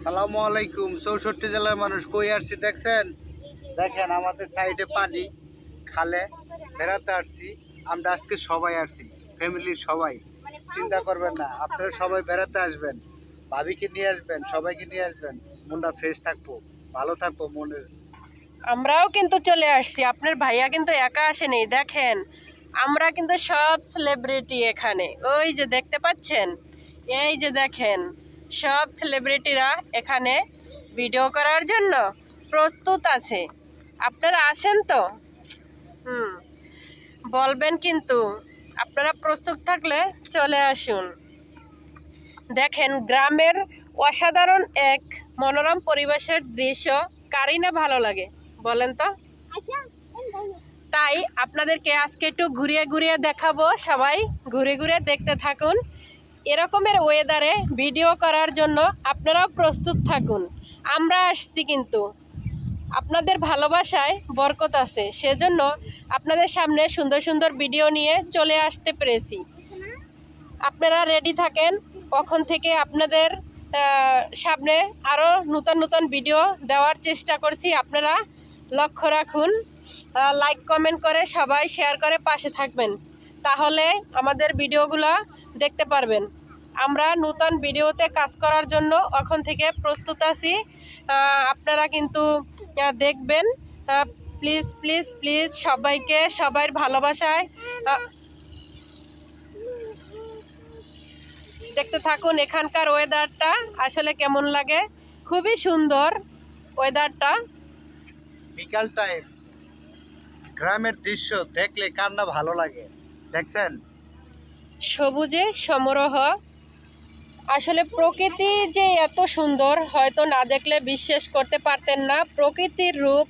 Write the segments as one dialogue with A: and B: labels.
A: সালামু আলাইকুম। চৌষট্টি জেলার মানুষ কই আসছি দেখছেন? দেখেন আমাদের সাইডে পানি, খালে, বেড়াতে আসছি। আমরা আজকে সবাই আসছি, ফ্যামিলির সবাই। চিন্তা করবেন না, আপনারা সবাই বেড়াতে আসবেন। ভাবিকে নিয়ে আসবেন, সবাইকে নিয়ে আসবেন। মনটা ফ্রেশ থাকব, ভালো থাকব মনের
B: আমরাও কিন্তু চলে আসছি, আপনার ভাইয়া কিন্তু একা আসেনি দেখেন। আমরা কিন্তু সব সেলিব্রিটি এখানে। ওই যে দেখতে পাচ্ছেন? এই যে দেখেন। সব সেলিব্রিটিরা এখানে ভিডিও করার জন্য প্রস্তুত আছে। আপনারা আসেন তো? হুম। বলবেন কিন্তু, আপনারা প্রস্তুত থাকলে চলে আসুন। দেখেন, গ্রামের অসাধারণ এক মনোরম পরিবেশের দৃশ্য কারই না ভালো লাগে, বলেন তো? তাই আপনাদেরকে আজকে একটু ঘুরিয়ে ঘুরিয়ে দেখাবো, সবাই ঘুরে ঘুরে দেখতে থাকুন। এরকমের ওয়েদারে ভিডিও করার জন্য আপনারাও প্রস্তুত থাকুন। আমরা আসছি কিন্তু। আপনাদের ভালোবাসায় বরকত আছে, সেজন্য আপনাদের সামনে সুন্দর সুন্দর ভিডিও নিয়ে চলে আসতে পেরেছি। আপনারা রেডি থাকেন, কখন থেকে আপনাদের সামনে আরও নতুন নতুন ভিডিও দেওয়ার চেষ্টা করছি। আপনারা লক্ষ্য রাখুন লাইক কমেন্ট করে সবাই শেয়ার করে পাশে থাকবেন। তাহলে আমাদের ভিডিওগুলো দেখতে পারবেন। আমরা নতুন ভিডিওতে কাজ করার জন্য এখন থেকে প্রস্তুত আছি। আপনারা কিন্তু দেখবেন। প্লিজ প্লিজ প্লিজ সবাইকে সবার ভালোবাসায়। দেখতে থাকুন এখানকার ওয়েদারটা আসলে কেমন লাগে? খুবই সুন্দর ওয়েদারটা
A: বিকাল টাইম গ্রামের দৃশ্য দেখলে কার না ভালো লাগে? দেখছেন?
B: সবুজে সমারোহ। আসলে প্রকৃতি যে এত সুন্দর, হয়তো না দেখলে বিশ্বাস করতে পারতেন না। প্রকৃতির রূপ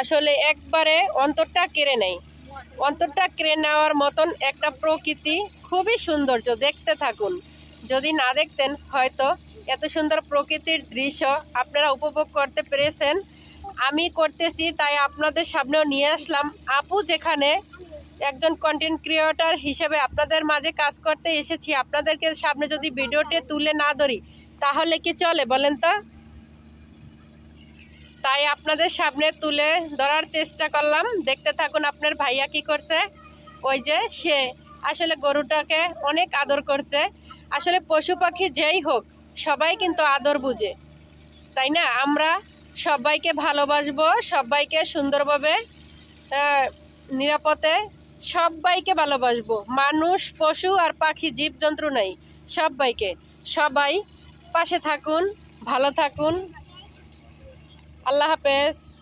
B: আসলে একবারে অন্তরটা কেড়ে নেয়। অন্তরটা কেড়ে নেওয়ার মতন একটা প্রকৃতি খুবই সৌন্দর্য। দেখতে থাকুন। যদি না দেখতেন, হয়তো এত সুন্দর প্রকৃতির দৃশ্য আপনারা উপভোগ করতে পেরেছেন। আমি করতেছি, তাই আপনাদের সামনেও নিয়ে আসলাম। আপু যেখানে একজন কন্টেন্ট ক্রিয়েটর হিসেবে আপনাদের মাঝে কাজ করতে এসেছি। আপনাদেরকে সামনে যদি ভিডিওটি তুলে না ধরি, তাহলে কি চলে বলেন তো? তাই আপনাদের সামনে তুলে ধরার চেষ্টা করলাম। দেখতে থাকুন আপনার ভাইয়া কি করছে। ওই যে সে আসলে গরুটাকে অনেক আদর করছে। আসলে পশু পাখি যেই হোক, সবাই কিন্তু আদর বুঝে। তাই না? আমরা সবাইকে ভালোবাসবো, সবাইকে সুন্দরভাবে নিরাপদে সবাইকে ভালোবাসবো। মানুষ, পশু আর পাখি, জীবজন্তু নাই। সবাইকে সবাই পাশে থাকুন, ভালো থাকুন। আল্লাহ হাফেজ।